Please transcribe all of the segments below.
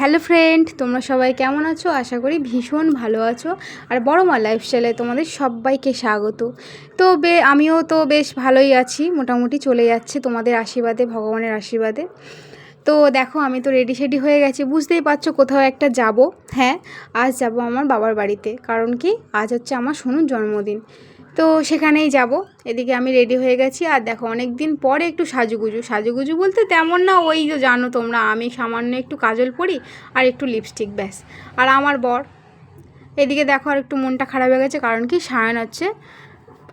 Hello friend, তোমরা সবাই কেমন আছো? আশা করি ভীষণ ভালো আছো। আর বড় মা লাইফস্টাইলে তোমাদের সবাইকে স্বাগত। তো বে, আমিও তো বেশ ভালোই আছি, মোটামুটি চলে যাচ্ছে তোমাদের আশীর্বাদে, ভগবানের আশীর্বাদে। তো দেখো, আমি তো রেডি সেডি হয়ে গেছি, বুঝতেই পারছ কোথাও একটা যাব। হ্যাঁ আজ যাব আমার বাবার বাড়িতে। কারণ কি? আজ হচ্ছে আমার সোনুর জন্মদিন। তো সেখানেই যাব। এদিকে আমি রেডি হয়ে গেছি। আর দেখো অনেক দিন পরে একটু সাজুগুজু। সাজুগুজু বলতে তেমন না, ওই যে জানো তোমরা, আমি সামান্য একটু কাজল পরি আর একটু লিপস্টিক ব্যাস। আর আমার বর, এদিকে দেখো আর একটু মনটা খারাপ হয়ে গেছে, কারণ কি সায়ন হচ্ছে,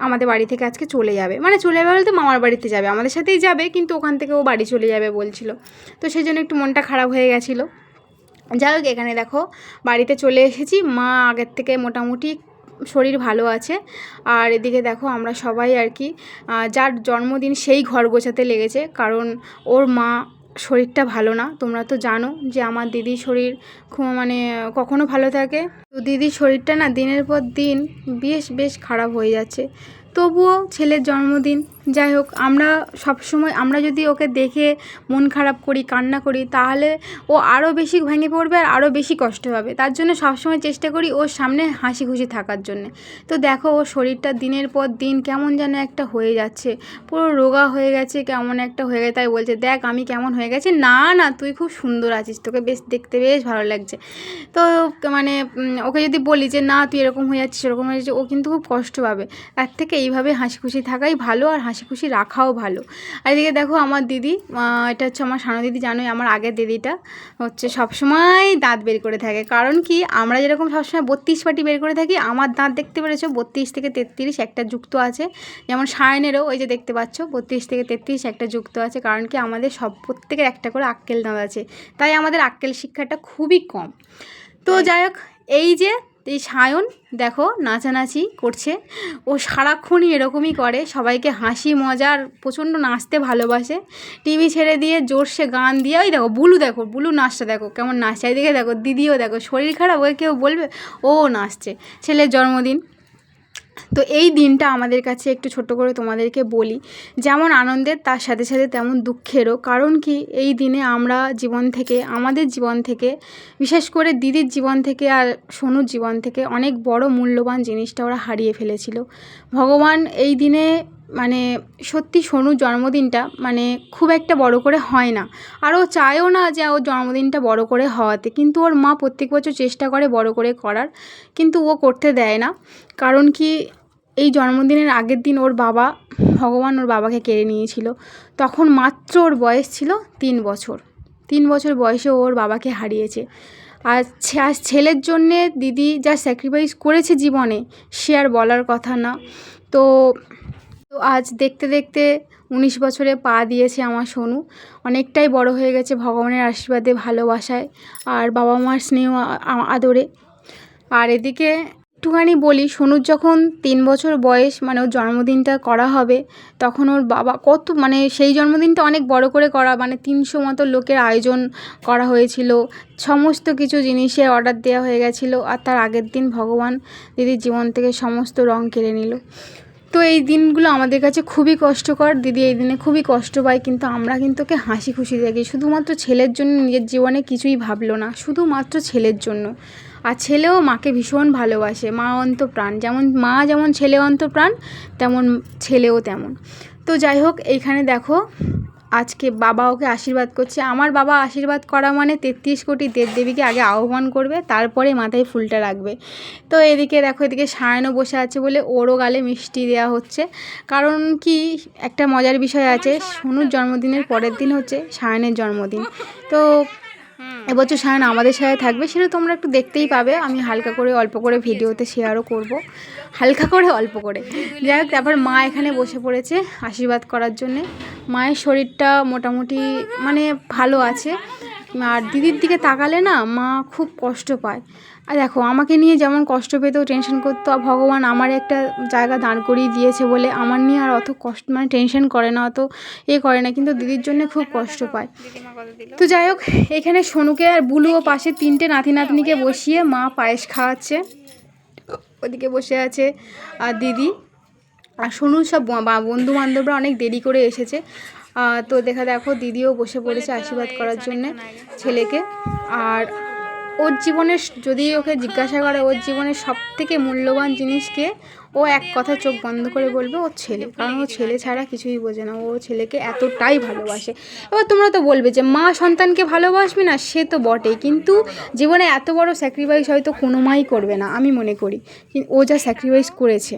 আমাদের বাড়ি থেকে আজকে চলে যাবে। মানে চলে যাবে বলতে মামার বাড়িতে যাবে, আমাদের সাথেই যাবে, কিন্তু ওখান থেকে ও বাড়ি চলে যাবে বলছিল। তো সেই জন্য একটু মনটা খারাপ হয়ে গেছিল। যাই হোক, এখানে দেখো, বাড়িতে চলে এসেছি। মা আগের থেকে মোটামুটি শরীর ভালো আছে। আর এদিকে দেখো আমরা সবাই আর কি যার জন্মদিন সেই ঘর গোছাতে লেগেছে। কারণ ওর মা শরীরটা ভালো না। তোমরা তো জানো যে আমার দিদির শরীর মানে কখনো ভালো থাকে। তো দিদির শরীরটা না দিনের পর দিন বেশ বেশ খারাপ হয়ে যাচ্ছে। তবুও ছেলের জন্মদিন যাই হোক, আমরা সব সময় আমরা যদি ওকে দেখে মন খারাপ করি, কান্না করি, তাহলে ও আরও বেশি ভেঙে পড়বে আর আরও বেশি কষ্ট হবে তার জন্য সবসময় চেষ্টা করি ওর সামনে হাসি খুশি থাকার জন্যে। তো দেখো, ওর শরীরটা দিনের পর দিন কেমন যেন একটা হয়ে যাচ্ছে। পুরো রোগা হয়ে গেছে, কেমন একটা হয়ে গেছে, তাই বলছে, দেখ, আমি কেমন হয়ে গেছি। না না, তুই খুব সুন্দর আছিস, তোকে বেশ দেখতে বেশ ভালো লাগছে। তো মানে ওকে যদি বলি যে, না, তুই এরকম হয়ে যাচ্ছিস, এরকম হয়ে যাচ্ছে ও কিন্তু খুব কষ্ট পাবে। তার থেকে এইভাবে হাসি খুশি থাকাই ভালো আর হাসি খুশি রাখাও ভালো। আর এদিকে দেখো আমার দিদি এটা হচ্ছে আমার সানো দিদি, জানোই আমার আগের দিদিটা হচ্ছে সবসময় দাঁত বের করে থাকে। কারণ কি, আমরা যেরকম সবসময় বত্রিশ পাটি বের করে থাকি, আমার দাঁত দেখতে পেরেছ বত্রিশ থেকে তেত্রিশ একটা যুক্ত আছে। যেমন সায়নেরও ওই যে দেখতে পাচ্ছ, বত্রিশ থেকে তেত্রিশ একটা যুক্ত আছে। কারণ কি, আমাদের সব প্রত্যেকের একটা করে আক্কেল দাঁত আছে। তাই আমাদের আক্কেল শিক্ষাটা খুবই কম। তো যাই হোক, এই যে এই সায়ন দেখো নাচানাচি করছে। ও সারাক্ষণই এরকমই করে, সবাইকে হাসি, মজার, প্রচণ্ড নাচতে ভালোবাসে। টিভি ছেড়ে দিয়ে জোরসে গান দিয়ে, ওই দেখো বুলু দেখো, বুলু নাচটা দেখো, কেমন নাচছে। এদিকে দেখো দিদিও দেখো, শরীর খারাপ ওই কেউ বলবে, ও নাচছে। ছেলের জন্মদিন তো এই দিনটা আমাদের কাছে একটু ছোট করে তোমাদেরকে বলি। যেমন আনন্দের, তার সাথে সাথে তেমন দুঃখেরও। কারণ কি? এই দিনে আমরা জীবন থেকে, আমাদের জীবন থেকে, বিশেষ করে দিদির জীবন থেকে আর সোনুর জীবন থেকে অনেক বড় মূল্যবান জিনিসটা ওরা হারিয়ে ফেলেছিল। ভগবান এই দিনে মানে সত্যি সোনুর জন্মদিনটা মানে খুব একটা বড় করে হয় না। আর ও চায়ও না যে ওর জন্মদিনটা বড় করে হওয়াতে। কিন্তু ওর মা প্রত্যেক বছর চেষ্টা করে বড় করে করার। কিন্তু ও করতে দেয় না। কারণ কি এই জন্মদিনের আগের দিন ওর বাবা, ভগবান ওর বাবাকে কেড়ে নিয়েছিল। তখন মাত্র ওর বয়স ছিল তিন বছর। তিন বছর বয়সে ওর বাবাকে হারিয়েছে। আর আজ ছেলের জন্যে দিদি যা স্যাক্রিফাইস করেছে জীবনে, সে আর বলার কথা না। তো তো আজ দেখতে দেখতে উনিশ বছরে পা দিয়েছে আমার সোনু। অনেকটাই বড় হয়ে গেছে ভগবানের আশীর্বাদে, ভালোবাসায় আর বাবা মার স্নেহ আদরে। আর এদিকে একটুখানি বলি, সোনুর যখন তিন বছর বয়স মানে ওর জন্মদিনটা করা হবে, তখন ওর বাবা কত মানে সেই জন্মদিনটা অনেক বড় করে করা মানে তিনশো মতো লোকের আয়োজন করা হয়েছিল। সমস্ত কিছু জিনিসে অর্ডার দেওয়া হয়ে গেছিল, আর তার আগের দিন ভগবান দিদির জীবন থেকে সমস্ত রং কেড়ে নিল। তো এই দিনগুলো আমাদের কাছে খুবই কষ্টকর। দিদি এই দিনে খুবই কষ্ট পায়, কিন্তু আমরা কিন্তু ওকে হাসি খুশি থাকি শুধুমাত্র ছেলের জন্য নিজের জীবনে কিছুই ভাবলো না, শুধুমাত্র ছেলের জন্য। আর ছেলেও মাকে ভীষণ ভালোবাসে, মা অন্ত প্রাণ যেমন মা যেমন ছেলে অন্ত প্রাণ তেমন ছেলেও তেমন। তো যাই হোক, এইখানে দেখো আজকে বাবা ওকে আশীর্বাদ করছে। আমার বাবা আশীর্বাদ করা মানে তেত্রিশ কোটি দেবদেবীকে আগে আহ্বান করবে, তারপরে মাথায় ফুলটা রাখবে। তো এদিকে দেখো, এদিকে সায়নও বসে আছে বলে ওরও গালে মিষ্টি দেওয়া হচ্ছে। কারণ কি, একটা মজার বিষয় আছে, সোনুর জন্মদিনের পরের দিন হচ্ছে সায়নের জন্মদিন। তো এবছর সায়ন আমাদের সাথে থাকবে, সেটা তোমরা একটু দেখতেই পাবে। আমি হালকা করে অল্প করে ভিডিওতে শেয়ারও করব। হালকা করে অল্প করে। যাই হোক, তারপর মা এখানে বসে পড়েছে আশীর্বাদ করার জন্যে। মায়ের শরীরটা মোটামুটি মানে ভালো আছে। আর দিদির দিকে তাকালে না মা খুব কষ্ট পায়। আর দেখো, আমাকে নিয়ে যেমন কষ্ট পেতেও টেনশন করতো ভগবান আমার একটা জায়গা দাঁড় করিয়ে দিয়েছে বলে আমার নিয়ে আর অত কষ্ট মানে টেনশন করে না, অত এ করে না, কিন্তু দিদির জন্য খুব কষ্ট পায়। তো যাই হোক, এখানে সোনুকে আর বুলু ও পাশে তিনটে নাতি নাতনিকে বসিয়ে মা পায়েস খাওয়াচ্ছে। ওদিকে বসে আছে, আর দিদি। আর সোনুর সব বন্ধু বান্ধবরা অনেক দেরি করে এসেছে। তো দেখা দেখো দিদিও বসে পড়েছে আশীর্বাদ করার জন্যে ছেলেকে। আর ওর জীবনের যদি ওকে জিজ্ঞাসা করে ওর জীবনের সব থেকে মূল্যবান জিনিসকে ও এক কথা চোখ বন্ধ করে বলবে ওর ছেলে। কারণ ও ছেলে ছাড়া কিছুই বোঝে না। ও ছেলেকে এতটাই ভালোবাসে। এবার তোমরা তো বলবে যে মা সন্তানকে ভালোবাসবে না সে তো বটেই। কিন্তু জীবনে এত বড় স্যাক্রিফাইস হয়তো কোনো মাই করবে না আমি মনে করি। ও যা স্যাক্রিফাইস করেছে।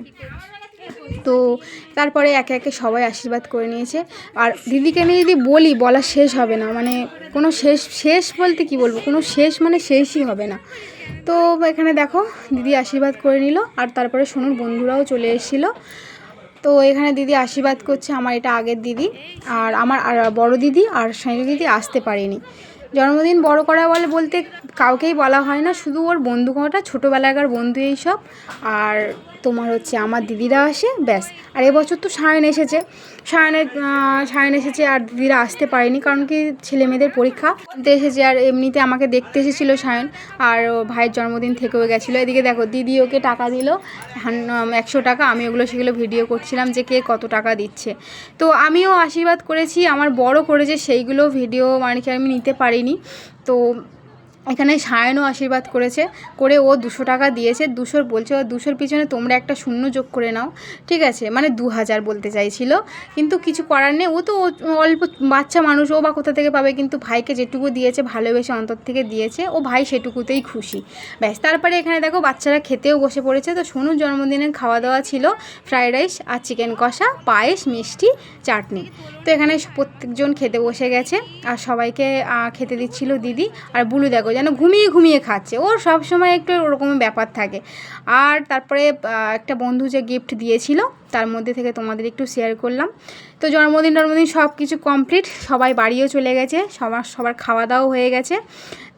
তো তারপরে একে একে সবাই আশীর্বাদ করে নিয়েছে। আর দিদিকে নিয়ে যদি বলি, বলা শেষ হবে না। মানে কোনো শেষ শেষ বলতে কি বলব? কোনো শেষ মানে শেষই হবে না। তো এখানে দেখো, দিদি আশীর্বাদ করে নিল। আর তারপরে সোনুর বন্ধুরাও চলে এসেছিল। তো এখানে দিদি আশীর্বাদ করছে আমার এটা আগের দিদি। আর আমার, আর বড় দিদি আর সাইনি দিদি আসতে পারেনি। জন্মদিন বড় করা বলে, বলতে কাউকেই বলা হয় না। শুধু ওর বন্ধু কটা ছোটোবেলাকার বন্ধু এইসব। আর তোমার হচ্ছে আমার দিদিরা আসে, ব্যাস। আর এবছর তো সায়ন এসেছে। সায়নের সায়ন এসেছে আর দিদিরা আসতে পারেনি কারণ কি ছেলে মেয়েদের পরীক্ষা। এসেছে আর এমনিতে আমাকে দেখতে এসেছিল সায়ন আর ভাইয়ের জন্মদিন থেকেও গেছিল। এদিকে দেখো, দিদি ওকে টাকা দিল একশো টাকা। আমি ওগুলো সেগুলো ভিডিও করছিলাম যে কে কত টাকা দিচ্ছে। তো আমিও আশীর্বাদ করেছি। আমার বড় করেছে, সেইগুলো ভিডিও মানে কি আমি নিতে পারিনি। তো এখানে সায়নও আশীর্বাদ করেছে, করে ও দুশো টাকা দিয়েছে। দুশোর বলছে, ও দুশোর পিছনে তোমরা একটা শূন্য যোগ করে নাও। ঠিক আছে মানে দু হাজার বলতে চাইছিল। কিন্তু কিছু করার নেই। ও তো অল্প বাচ্চা মানুষ, ও বা কোথা থেকে পাবে? কিন্তু ভাইকে যেটুকু দিয়েছে, ভালোবেসে অন্তর থেকে দিয়েছে। ও ভাই সেটুকুতেই খুশি। ব্যাস, তারপরে এখানে দেখো, বাচ্চারা খেতেও বসে পড়েছে। তো সোনুর জন্মদিনের খাওয়া দাওয়া ছিল ফ্রাইড রাইস আর চিকেন কষা, পায়েস, মিষ্টি, চাটনি। তো এখানে প্রত্যেকজন খেতে বসে গেছে। আর সবাইকে খেতে দিচ্ছিল দিদি। আর বুলু দেখো যেন ঘুমিয়ে ঘুমিয়ে খাচ্ছে। ওর সব সময় একটু ওরকম ব্যাপার থাকে। আর তারপরে একটা বন্ধু যে গিফট দিয়েছিল, তার মধ্যে থেকে তোমাদের একটু শেয়ার করলাম। তো জন্মদিন জন্মদিন সব কিছু কমপ্লিট সবাই বাড়িও চলে গেছে, সবার সবার খাওয়া দাওয়া হয়ে গেছে।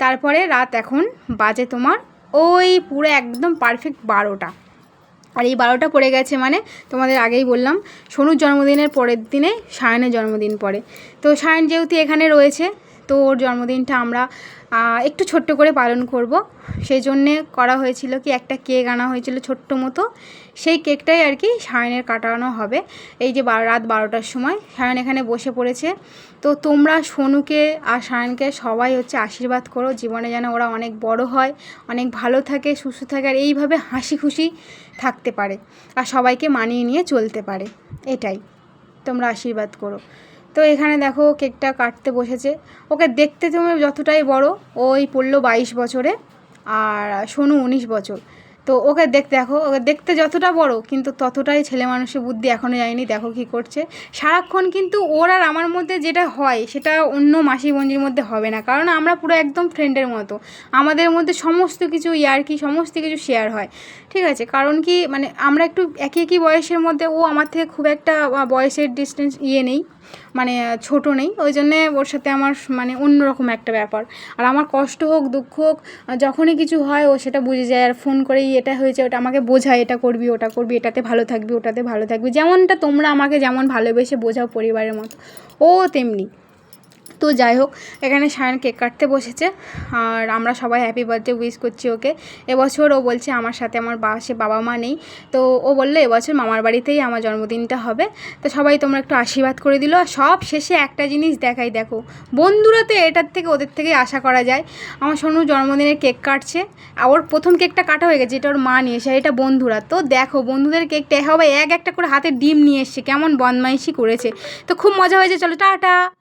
তারপরে রাত এখন বাজে তোমার ওই পুরো একদম পারফেক্ট বারোটা। আর এই বারোটা পড়ে গেছে মানে তোমাদের আগেই বললাম, সোনুর জন্মদিনের পরের দিনে সায়নের জন্মদিন পড়ে। তো সায়ন যেহেতু এখানে রয়েছে, তো ওর জন্মদিনটা আমরা একটু ছোট্ট করে পালন করব। সেই জন্যে করা হয়েছিল কি, একটা কেক আনা হয়েছিল ছোট্ট মতো। সেই কেকটাই আর কি সায়নের কাটানো হবে। এই যে রাত বারোটার সময় সায়ন এখানে বসে পড়েছে। তো তোমরা সোনুকে আর সায়নকে সবাই হচ্ছে আশীর্বাদ করো। জীবনে যেন ওরা অনেক বড় হয়, অনেক ভালো থাকে, সুস্থ থাকে আর এইভাবে হাসি খুশি থাকতে পারে। আর সবাইকে মানিয়ে নিয়ে চলতে পারে। এটাই। তোমরা আশীর্বাদ করো। তো এখানে দেখো কেকটা কাটতে বসেছে। ওকে দেখতে তুমি যতটাই বড় ওই পড়ল বাইশ বছরে আর সোনু উনিশ বছর। তো ওকে দেখ, দেখো, ওকে দেখতে যতটা বড়, কিন্তু ততটাই ছেলে মানুষের বুদ্ধি এখনও যায়নি। দেখো কি করছে। সারাক্ষণ কিন্তু ওর আর আমার মধ্যে যেটা হয়, সেটা অন্য মাসি বঞ্জির মধ্যে হবে না। কারণ আমরা পুরো একদম ফ্রেন্ডের মতো। আমাদের মধ্যে সমস্ত কিছু ইয়ার্কি সমস্ত কিছু শেয়ার হয়। ঠিক আছে? কারণ কি মানে আমরা একটু একই একই বয়সের মধ্যে, ও আমার থেকে খুব একটা বয়সের ডিস্টেন্স ইয়ে নেই। মানে ছোট নেই। ওই জন্যে ওর সাথে আমার মানে অন্যরকম একটা ব্যাপার। আর আমার কষ্ট হোক, দুঃখ হোক যখনই কিছু হয়, ও সেটা বুঝে যায়। আর ফোন করেই এটা হয়েছে, ওটা আমাকে বোঝায়, এটা করবি, ওটা করবি, এটাতে ভালো থাকবি, ওটাতে ভালো থাকবি। যেমনটা তোমরা আমাকে যেমন ভালোবেসে বোঝাও পরিবারের মতো, ও তেমনি। তো যাই হোক, এখানে সায়ন কেক কাটতে বসেছে। আর আমরা সবাই হ্যাপি বার্থডে উইশ করছি ওকে। এবছর ও বলছে আমার সাথে আমার বা, সে বাবা মা নেই। তো ও বলল, এবছর মামার বাড়িতেই আমার জন্মদিনটা হবে। তো সবাই তোমরা একটু আশীর্বাদ করে দিল। আর সব শেষে একটা জিনিস দেখাই, দেখো। বন্ধুরা তো এটার থেকে ওদের থেকেই আশা করা যায়। আমার সোনু জন্মদিনের কেক কাটছে। আর ওর প্রথম কেকটা কাটা হয়ে গেছে, এটা ওর মা নিয়ে এসে এটা বন্ধুরা। তো দেখো, বন্ধুদের কেকটা হবে এক একটা করে হাতে ডিম নিয়ে এসছে। কেমন বদমাইশি করেছে। তো খুব মজা হয়েছে। চলো, টাটা।